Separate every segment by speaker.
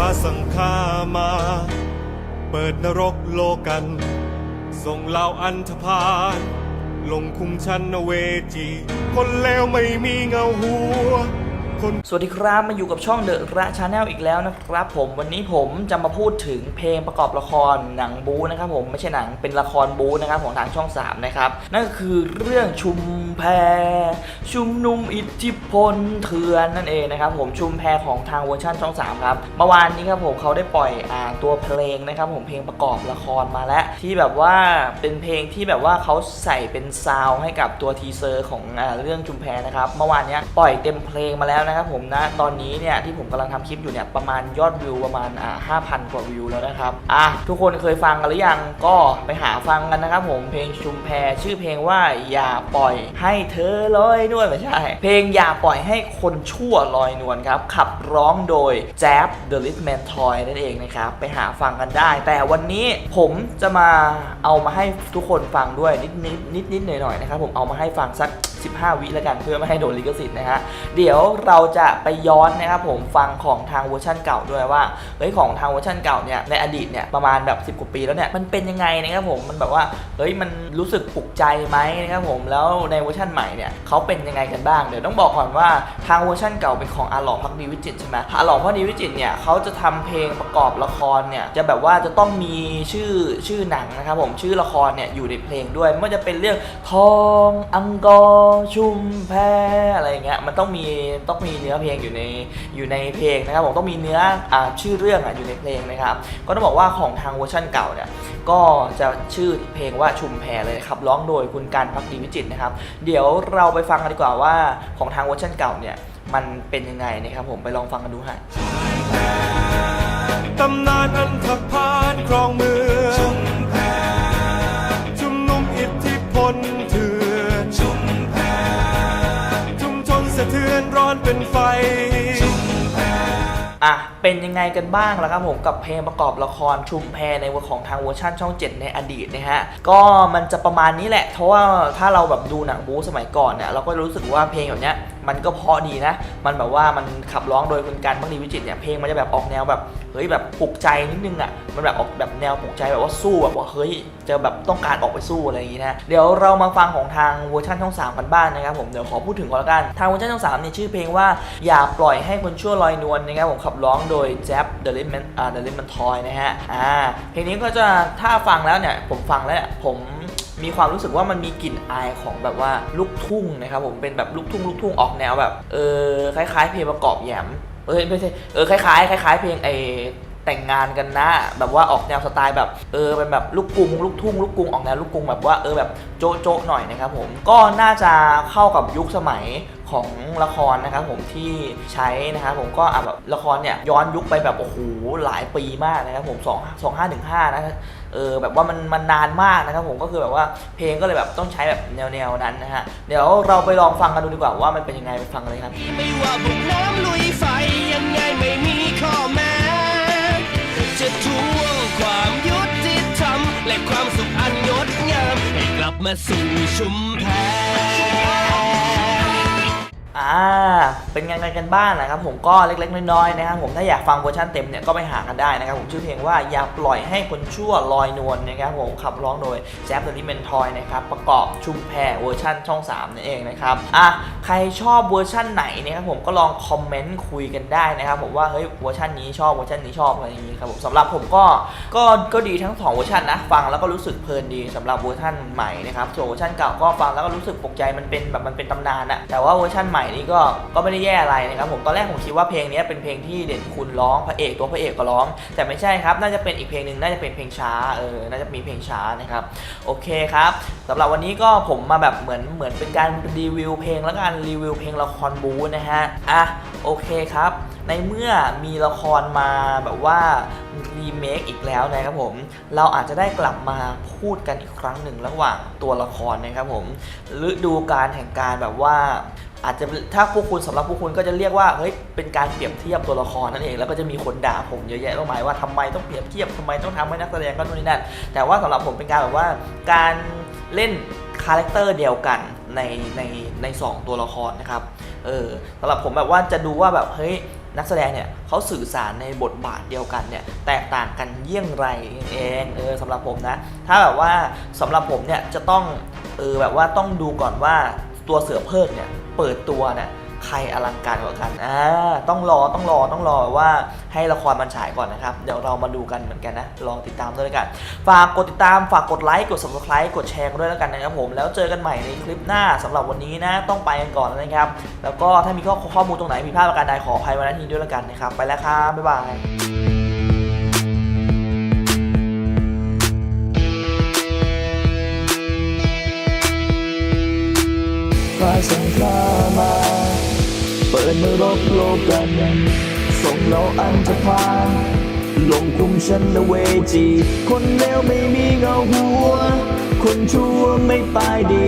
Speaker 1: ฟ้าสังฆามา เปิดนรกโลกัน ส่งเหล่าอันธพาลลงคุมชั้นเวจี คนเลวไม่มีเงาหัว คน
Speaker 2: สวัสดีครับมาอยู่กับช่องเดอะระชาแนลอีกแล้วนะครับผมวันนี้ผมจะมาพูดถึงเพลงประกอบละครหนังบูนะครับผมไม่ใช่หนังเป็นละครบูนะครับของทางช่อง3นะครับนั่นก็คือเรื่องชุมแพชุมนุมอิทธิพลเถื่อนนั่นเองนะครับผมชุมแพของทางเวอร์ชันช่อง3ครับเมื่อวานนี้ครับผมเขาได้ปล่อยอ่าตัวเพลงนะครับผมเพลงประกอบละครมาแล้ว ที่แบบว่าเป็นเพลงที่แบบว่าเขาใส่เป็นซาวด์ให้กับตัวทีเซอร์ของอ่าเรื่องชุมแพนะครับเมื่อวานนี้ปล่อยเต็มเพลงมาแล้วนะครับผมนะตอนนี้เนี่ยที่ผมกำลังทำคลิปอยู่เนี่ยประมาณยอดวิวประมาณอ่า5,000 กว่าวิวแล้วนะครับอะทุกคนเคยฟังกันหรือยังก็ไปหาฟังกันนะครับผมเพลงชุมแพชื่อเพลงว่าอย่าปล่อยให้เธอลอยนวลไม่ใช่ เพลงอย่าปล่อยให้คนชั่วลอยนวลครับขับร้องโดยแจ๊บ The Litman Toy นั่นเองนะครับไปหาฟังกันได้ แต่วันนี้ผมจะมาเอามาให้ทุกคนฟังด้วยนิดนิดนิดนิดหน่อยหน่อยนะครับผมเอามาให้ฟังสัก 15 วิแล้วกันเพื่อไม่ให้โดนลิขสิทธิ์นะฮะเดี๋ยวเราราจะไปย้อนนะครับผมฟังของทางเวอร์ชันเก่าด้วยว่าเฮ้ยของทางเวอร์ชันเก่าเนี่ยในอดีตเนี่ยประมาณแบบ 10กว่าปีแล้วเนี่ยมันเป็นยังไงนะครับผมมันแบบว่าเฮ้ยมันรู้สึกปลุกใจไหมนะครับผมแล้วในเวอร์ชันใหม่เนี่ยเขาเป็นยังไงกันบ้างเดี๋ยวต้องบอกก่อนว่าทางเวอร์ชันเก่าเป็นของอาหลองพักดีวิจิตใช่ไหมอาหลองพักดีวิจิตเนี่ยเขาจะทำเพลงประกอบละครเนี่ยจะแบบว่าจะต้องมีชื่อชื่อหนังนะครับผมชื่อละครเนี่ยอยู่ในเพลงด้วยไม่ว่าจะเป็นเรื่องทอง อังกอร์ชุมแพอะไรเงี้ยมันต้องมีต้องมีมีเนื้อเพลงอยู่ในอยู่ในเพลงนะครับผมต้องมีเนื้ออชื่อเรื่องอะอยู่ในเพลงนะครับ ก็ต้องบอกว่าของทางเวอร์ชันเก่าเนี่ยก็จะชื่อเพลงว่าชุมแพเลยครับร้องโดยคุณการพักดีวิจิตรนะครับ เดี๋ยวเราไปฟังกันดีกว่าว่าของทางเวอร์ชันเก่าเนี่ยมันเป็นยังไงนะครับผมไปลองฟังกันดูฮะ
Speaker 1: ตำนานอันธพาลครองเมือง เป็นไฟ
Speaker 2: อะ เป็นยังไงกันบ้างล่ะครับผมกับเพลงประกอบละครชุมแพในวของทางเวอร์ชันช่อง 7 ในอดีตนะฮะก็มันจะประมาณนี้แหละ เพราะว่าถ้าเราแบบดูหนังบู๊สมัยก่อนเนี่ยเราก็รู้สึกว่าเพลงแบบเนี้ยมันก็เพาะดีนะ มันแบบว่ามันขับร้องโดยคุณการบังดีวิจิตเนี่ย เพลงมันจะแบบออกแนวแบบ เฮ้ยแบบปลุกใจนิดนึงอะ มันแบบออกแบบแนวปลุกใจแบบว่าสู้แบบว่าเฮ้ยจะแบบต้องการออกไปสู้อะไรอย่างงี้นะ เดี๋ยวเรามาฟังของทางเวอร์ชันช่อง3กันบ้างนะครับผม เดี๋ยวขอพูดถึงก่อนละกัน ทางเวอร์ชันช่อง3เนี่ยชื่อเพลงว่าอย่าปล่อยให้คนชั่วลอยนวลนะครับผมขับร้องโดยแจ๊บ The Lemon อ่า The Lemon Toy นะฮะอ่าเพลงนี้ก็จะถ้าฟังแล้วเนี่ยผมฟังแล้วผมมีความรู้สึกว่ามันมีกลิ่นอายของแบบว่าลูกทุ่งนะครับผมเป็นแบบลูกทุ่งลูกทุ่งออกแนวแบบเออคล้ายๆ เพลงประกอบแยมเอ้ยไม่ใช่เออคล้ายๆคล้ายๆ เพลงไอแต่งงานกันนะแบบว่าออกแนวสไตล์แบบเออเป็นแบบลูกกรุงลูกทุ่งลูกกรุงออกแนวลูกกรุงแบบว่าเออแบบโจ๊ะโจ๊ะหน่อยนะครับผมก็น่าจะเข้ากับยุคสมัย ของละครนะครับผมที่ใช้นะครับผมก็แบบละครเนี่ยย้อนยุคไปแบบโอ้โหหลายปีมากนะครับผม2 2 5 1 5นะเออแบบว่ามันมันนานมากนะครับผมก็คือแบบว่าเพลงก็เลยแบบต้องใช้แบบแนวแนวๆนั้นนะฮะเดี๋ยวเราไปลองฟังกันดูดีกว่าว่ามันเป็นยังไงไปฟังกันเลยครับ
Speaker 3: ไม่ว่าบุกน้ำลุยไฟยังไงไม่มีข้อแม้จะทวงความยุติธรรมและความสุขอันงดงามให้กลับมาสู่ชุมแพ
Speaker 2: เป็นยังไงกันบ้างนะครับผมก็เล็กๆน้อยๆนะครับผมถ้าอยากฟังเวอร์ชันเต็มเนี่ยก็ไปหากันได้นะครับผมชื่อเพลงว่าอย่าปล่อยให้คนชั่วลอยนวลนะครับผมขับร้องโดยแซฟเดลิเมนทอยนะครับประกอบชุมแพรเวอร์ชันช่อง3นั่นเองนะครับอะ ใครชอบเวอร์ชันไหนนะครับผมก็ลองคอมเมนต์คุยกันได้นะครับผมว่าเฮ้ยเวอร์ชันนี้ชอบเวอร์ชันนี้ชอบอะไรอย่างนี้ครับผมสำหรับผมก็ก็ก็ดีทั้งสองเวอร์ชันนะฟังแล้วก็รู้สึกเพลินดีสำหรับเวอร์ชันใหม่นะครับส่วนเวอร์ชันเก่าก็ฟังแล้วก็รู้สึกปกใจมันเป็นแบบมันเป็นตำนานอะแต่ว่าเวอร์ชันใหม่นี้ก็ก็ไม่ได้แย่อะไรนะครับผมตอนแรกผมคิดว่าเพลงนี้เป็นเพลงที่เด่นคุณร้องพระเอกตัวพระเอกก็ร้อง แต่ไม่ใช่ครับน่าจะเป็นอีกเพลงหนึ่งน่าจะเป็นเพลงช้าเออน่าจะมีเพลงช้านะครับโอเคครับสำหรับวันนี้ก็ผมมาแบบเหมือนเหมือนเป็นการรีวิวเพลงแล้วกันรีวิวเพลงละครบูนะฮะ อะ โอเคครับ ในเมื่อมีละครมาแบบว่ารีเมคอีกแล้วนะครับผม เราอาจจะได้กลับมาพูดกันอีกครั้งหนึ่งระหว่างตัวละครนะครับผมฤดูการแห่งการแบบว่าอาจจะถ้าพวกคุณสำหรับพวกคุณก็จะเรียกว่าเฮ้ยเป็นการเปรียบเทียบตัวละครนั่นเองแล้วก็จะมีคนด่าผมเยอะแยะมากมายว่าทำไมต้องเปรียบเทียบทำไมต้องทำให้นักแสดงก็นู่นนี่นั่นแต่ว่าสำหรับผมเป็นการแบบว่าการเล่นคาแรคเตอร์เดียวกัน ในในในสองตัวละครนะครับเออสำหรับผมแบบว่าจะดูว่าแบบเฮ้ย
Speaker 4: นักแสดงเนี่ยเขาสื่อสารในบทบาทเดียวกันเนี่ยแตกต่างกันเยี่ยงไรเองเออสำหรับผมนะถ้าแบบว่าสำหรับผมเนี่ยจะต้องเออแบบว่าต้องดูก่อนว่าตัวเสือเพิกเนี่ยเปิดตัวเนี่ย ใครอลังการกว่ากันอ่าต้องรอต้องรอต้องรอว่าให้ละครมันฉายก่อนนะครับ เดี๋ยวเรามาดูกันเหมือนกันนะลองติดตามด้วยกันฝากกดติดตามฝากกดไลค์กด subscribe กดแชร์กันด้วยแล้วกันนะครับผมแล้วเจอกันใหม่ในคลิปหน้าสำหรับวันนี้นะต้องไปกันก่อนนะครับแล้วก็ถ้ามีข้อข้อมูลตรงไหนผิดพลาดประการใดขออภัยไว้ณที่ด้วยแล้วกันนะครับไปแล้วครับบ๊ายบาย
Speaker 2: ฟ้าส่งข้ามาเปิดมือรบโลกกันส่งเราอันจะพานลงคุมฉันในเวจี คนเลวไม่มีเงาหัว คนชั่วไม่ตายดี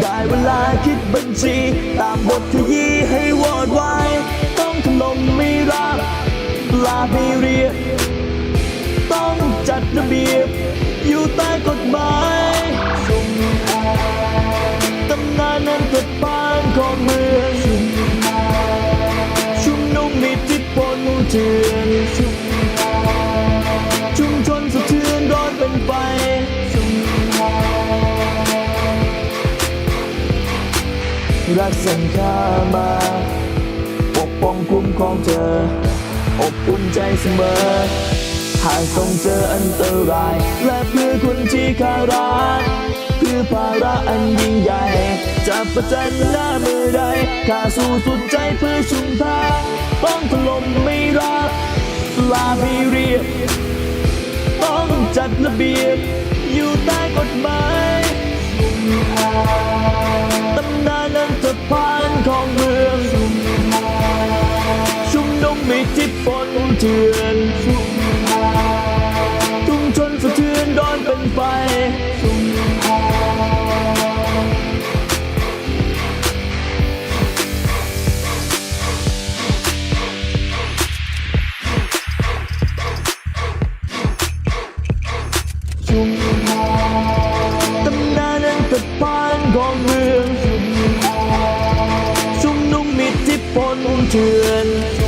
Speaker 2: ได้เวลาคิดบัญชี ตามบทขยี้ให้วอดวายต้องถล่มไม่รักลาไม่เรียกต้องจัดระเบียบ อยู่ใต้กฎหมาย รักสังข้ามา ปกป้องคุ้มครองเธอ อบอุ่นใจเสมอ หากต้องเจออันตราย และเพื่อคนที่ข้ารักเพื่อภาระอันยิ่งใหญ่จะประจันหน้ามือใดข้าสู้สุดใจเพื่อชุมทางต้องถล่มไม่รักลาไม่เรียกต้องจัดระเบียบ อยู่ใต้กฎหมาย ทือนชุมชนสะเทือนร้อนเป็นไฟชุมตำนานนั้นกัดพานของเมืองชุมนุมมีอิทธิพลเถื่อน